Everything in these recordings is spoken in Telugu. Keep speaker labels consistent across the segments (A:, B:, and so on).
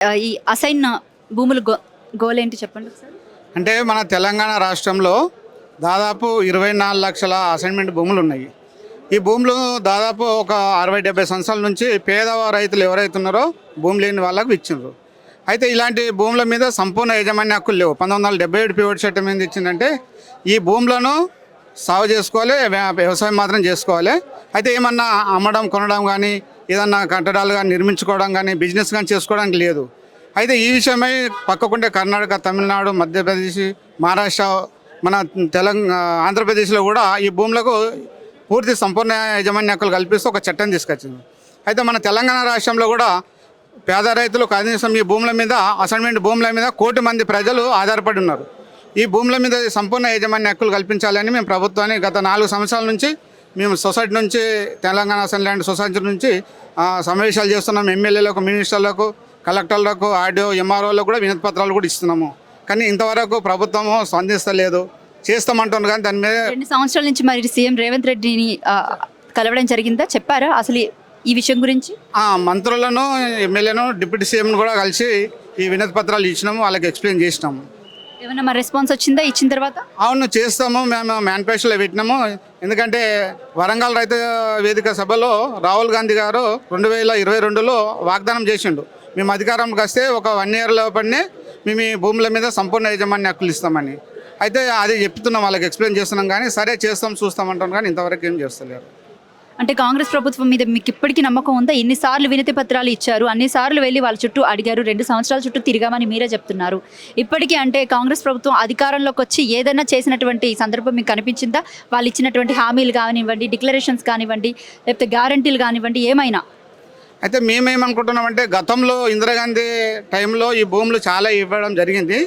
A: ఈ అసైన్ భూములు గో గోల్ ఏంటి చెప్పండి ఒకసారి?
B: అంటే మన తెలంగాణ రాష్ట్రంలో దాదాపు ఇరవై నాలుగు లక్షల అసైన్మెంట్ భూములు ఉన్నాయి. ఈ భూములు దాదాపు ఒక అరవై డెబ్బై సంవత్సరాల నుంచి పేద రైతులు ఎవరైతే ఉన్నారో భూమి లేని వాళ్ళకు ఇచ్చిండ్రు. అయితే ఇలాంటి భూముల మీద సంపూర్ణ యజమాని హక్కులు లేవు. పంతొమ్మిది వందల డెబ్బై ఏడు పివట్ చట్టం ఏంది ఇచ్చిందంటే ఈ భూములను సాగు చేసుకోవాలి వ్యవసాయం మాత్రం చేసుకోవాలి. అయితే ఏమన్నా అమ్మడం కొనడం కానీ ఏదన్నా కట్టడాలు కానీ నిర్మించుకోవడం కానీ బిజినెస్ కానీ చేసుకోవడానికి లేదు. అయితే ఈ విషయమై పక్కకుంటే కర్ణాటక తమిళనాడు మధ్యప్రదేశ్ మహారాష్ట్ర మన తెలంగాణ ఆంధ్రప్రదేశ్లో కూడా ఈ భూములకు పూర్తి సంపూర్ణ యాజమాన్య హక్కులు కల్పిస్తూ ఒక చట్టం తీసుకొచ్చింది. అయితే మన తెలంగాణ రాష్ట్రంలో కూడా పేద రైతులు కనీసం ఈ భూముల మీద అసైన్మెంట్ భూముల మీద కోటి మంది ప్రజలు ఆధారపడి ఉన్నారు. ఈ భూముల మీద సంపూర్ణ యాజమాన్య హక్కులు కల్పించాలని మేము ప్రభుత్వాన్ని గత నాలుగు సంవత్సరాల నుంచి మేము సొసైటీ నుంచి తెలంగాణ అసెంబ్లీ ల్యాండ్ సొసైటీ నుంచి సమావేశాలు చేస్తున్నాం. ఎమ్మెల్యేలకు మినిస్టర్లకు కలెక్టర్లకు ఆర్డీఓ ఎంఆర్ఓలకు కూడా వినతి పత్రాలు కూడా ఇస్తున్నాము. కానీ ఇంతవరకు ప్రభుత్వము స్పందిస్తలేదు. చేస్తామంటున్నారు కానీ దాని మీద
A: రెండు సంవత్సరాల నుంచి మరి సీఎం రేవంత్ రెడ్డిని కలవడం జరిగిందా? చెప్పారా? అసలు ఈ- విషయం గురించి?
B: ఆ, మంత్రులను ఎమ్మెల్యేను డిప్యూటీ సీఎంను కూడా కలిసి ఈ వినతి పత్రాలు ఇచ్చినాము. వాళ్ళకి ఎక్స్ప్లెయిన్ చేసినాము.
A: ఏమైనా రెస్పాన్స్ వచ్చిందా ఇచ్చిన తర్వాత?
B: అవును చేస్తాము. మేము మేనిఫెస్టోలో పెట్టినాము. ఎందుకంటే వరంగల్ రైతు వేదిక సభలో రాహుల్ గాంధీ గారు రెండు వేల ఇరవై రెండులో వాగ్దానం చేసిండు. మేము అధికారంకి వస్తే ఒక వన్ ఇయర్ లోపలనే మేము ఈ భూముల మీద సంపూర్ణ యజమాని హక్కులు ఇస్తామని. అయితే అది చెప్తున్నాం వాళ్ళకి ఎక్స్ప్లెయిన్ చేస్తున్నాం కానీ సరే చేస్తాం చూస్తాం అంటాం కానీ ఇంతవరకు ఏం చేస్తలేరు.
A: అంటే కాంగ్రెస్ ప్రభుత్వం మీద మీకు ఇప్పటికీ నమ్మకం ఉందా? ఎన్నిసార్లు వినతి పత్రాలు ఇచ్చారు? అన్నిసార్లు వెళ్ళి వాళ్ళ చుట్టూ అడిగారు. రెండు సంవత్సరాల చుట్టూ తిరిగామని మీరే చెప్తున్నారు. ఇప్పటికీ అంటే కాంగ్రెస్ ప్రభుత్వం అధికారంలోకి వచ్చి ఏదైనా చేసినటువంటి సందర్భం మీకు కనిపించిందా? వాళ్ళు ఇచ్చినటువంటి హామీలు కానివ్వండి డిక్లరేషన్స్ కానివ్వండి లేకపోతే గ్యారంటీలు కానివ్వండి ఏమైనా?
B: అయితే మేమేమనుకుంటున్నామంటే గతంలో ఇందిరాగాంధీ టైంలో ఈ భూములు చాలా ఇవ్వడం జరిగింది.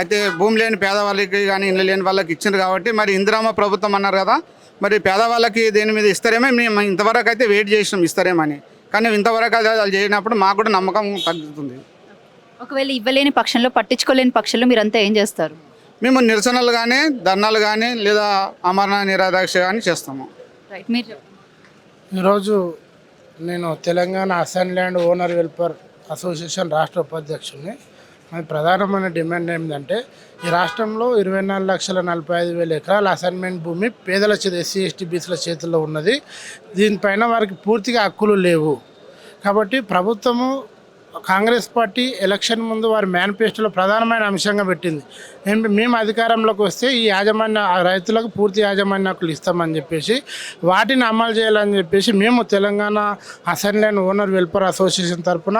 B: అయితే భూమి లేని పేదవాళ్ళకి కానీ ఇల్లు లేని వాళ్ళకి ఇచ్చింది కాబట్టి మరి ఇందిరామ ప్రభుత్వం అన్నారు కదా మరి పేదవాళ్ళకి దేని మీద ఇస్తారేమో మేము ఇంతవరకు అయితే వెయిట్ చేసినాం ఇస్తారేమని. కానీ ఇంతవరకు అది వాళ్ళు చేయనప్పుడు మాకు కూడా నమ్మకం తగ్గుతుంది.
A: ఒకవేళ ఇవ్వలేని పక్షంలో పట్టించుకోలేని పక్షంలో మీరంతా ఏం చేస్తారు?
B: మేము నిరసనలు కానీ ధర్నాలు కానీ లేదా అమరణ నిరాదీక్ష కానీ చేస్తాము.
C: ఈరోజు నేను Telangana assign land owner welfare association రాష్ట్ర ఉపాధ్యక్షుడిని మన ప్రధానమైన డిమాండ్ ఏంటంటే ఈ రాష్ట్రంలో ఇరవై నాలుగు లక్షల నలభై ఐదు వేల ఎకరాల అసైన్మెంట్ భూమి పేదల చేతి ఎస్సీ ఎస్టీ బీసీల చేతుల్లో ఉన్నది. దీనిపైన వారికి పూర్తిగా హక్కులు లేవు. కాబట్టి ప్రభుత్వము కాంగ్రెస్ పార్టీ ఎలక్షన్ ముందు వారి మేనిఫెస్టోలో ప్రధానమైన అంశంగా పెట్టింది. మేము మేము అధికారంలోకి వస్తే ఈ యాజమాన్య రైతులకు పూర్తి యాజమాన్య హక్కులు ఇస్తామని చెప్పేసి వాటిని అమలు చేయాలని చెప్పేసి మేము Telangana assembly and owner welfare association తరఫున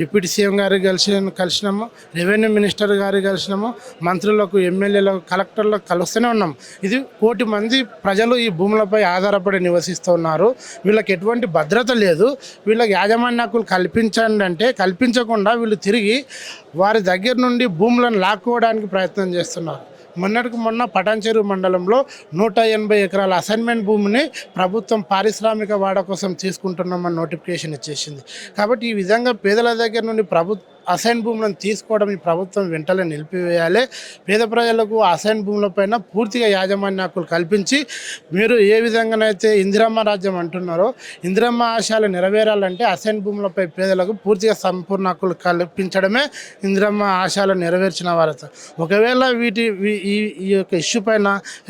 C: డిప్యూటీ సీఎం గారికి కలిసి కలిసినాము రెవెన్యూ మినిస్టర్ గారికి కలిసినాము మంత్రులకు ఎమ్మెల్యేలకు కలెక్టర్లకు కలుస్తూనే ఉన్నాం. ఇది కోటి మంది ప్రజలు ఈ భూములపై ఆధారపడి నివసిస్తున్నారు వీళ్ళకి ఎటువంటి భద్రత లేదు. వీళ్ళకి యాజమాన్య హక్కులు కల్పించండి అంటే కల్పించకుండా వీళ్ళు తిరిగి వారి దగ్గర నుండి భూములను లాక్కోవడానికి ప్రయత్నం చేస్తున్నారు. మొన్నటికి మొన్న పటాన్చెరు మండలంలో నూట ఎనభై ఎకరాల అసైన్మెంట్ భూమిని ప్రభుత్వం పారిశ్రామిక వాడ కోసం తీసుకుంటున్నామని నోటిఫికేషన్ ఇచ్చేసింది. కాబట్టి ఈ విధంగా పేదల దగ్గర నుండి ప్రభుత్వం అసైన్ భూములను తీసుకోవడం ఈ ప్రభుత్వం వెంటనే నిలిపివేయాలి. పేద ప్రజలకు అసైన్ భూములపైన పూర్తిగా యాజమాన్య హక్కులు కల్పించి మీరు ఏ విధంగానైతే ఇందిరమ్మ రాజ్యం అంటున్నారో ఇందిరమ్మ ఆశయాలు నెరవేరాలంటే అసైన్ భూములపై పేదలకు పూర్తిగా సంపూర్ణ హక్కులు కల్పించడమే ఇందిరమ్మ ఆశయాలు నెరవేర్చిన వారత. ఒకవేళ వీటి ఈ ఈ యొక్క ఇష్యూ పైన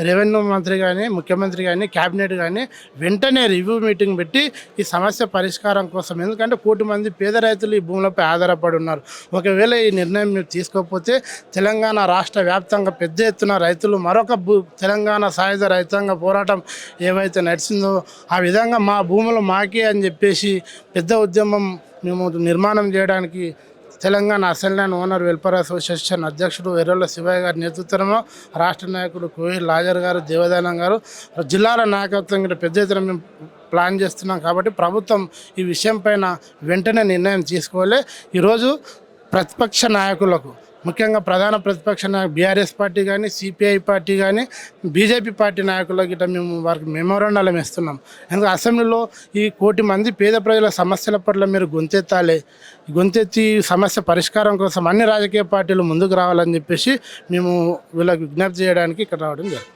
C: రెవెన్యూ మంత్రి కానీ ముఖ్యమంత్రి కానీ క్యాబినెట్ కానీ వెంటనే రివ్యూ మీటింగ్ పెట్టి ఈ సమస్య పరిష్కారం కోసం ఎందుకంటే కోటి మంది పేద రైతులు ఈ భూములపై ఆధారపడి ఉన్నారు. ఒకవేళ ఈ నిర్ణయం మీరు తీసుకోకపోతే తెలంగాణ రాష్ట్ర వ్యాప్తంగా పెద్ద ఎత్తున రైతులు మరొక భూ తెలంగాణ సాయుధ రైతాంగ పోరాటం ఏవైతే నడిచిందో ఆ విధంగా మా భూములు మాకే అని చెప్పేసి పెద్ద ఉద్యమం మేము నిర్మాణం చేయడానికి Telangana assembly owner welfare association అధ్యక్షుడు ఎర్రల శివయ్య గారి నేతృత్వంలో రాష్ట్ర నాయకుడు కోహిల్ లాజర్ గారు దేవదానం గారు జిల్లాల నాయకత్వం కూడా పెద్ద ఎత్తున మేము ప్లాన్ చేస్తున్నాం కాబట్టి ప్రభుత్వం ఈ విషయం పైన వెంటనే నిర్ణయం తీసుకోవాలి. ఈరోజు ప్రతిపక్ష నాయకులకు ముఖ్యంగా ప్రధాన ప్రతిపక్ష నాయకు బీఆర్ఎస్ పార్టీ కానీ సిపిఐ పార్టీ కానీ బీజేపీ పార్టీ నాయకులకు గిట్ట మేము వారికి మెమోరాండాలం ఇస్తున్నాం ఎందుకంటే అసెంబ్లీలో ఈ కోటి మంది పేద ప్రజల సమస్యల పట్ల మీరు గొంతెత్తాలి. గొంతెత్తి సమస్య పరిష్కారం కోసం అన్ని రాజకీయ పార్టీలు ముందుకు రావాలని చెప్పేసి మేము వీళ్ళకి విజ్ఞప్తి చేయడానికి ఇక్కడ రావడం జరిగింది.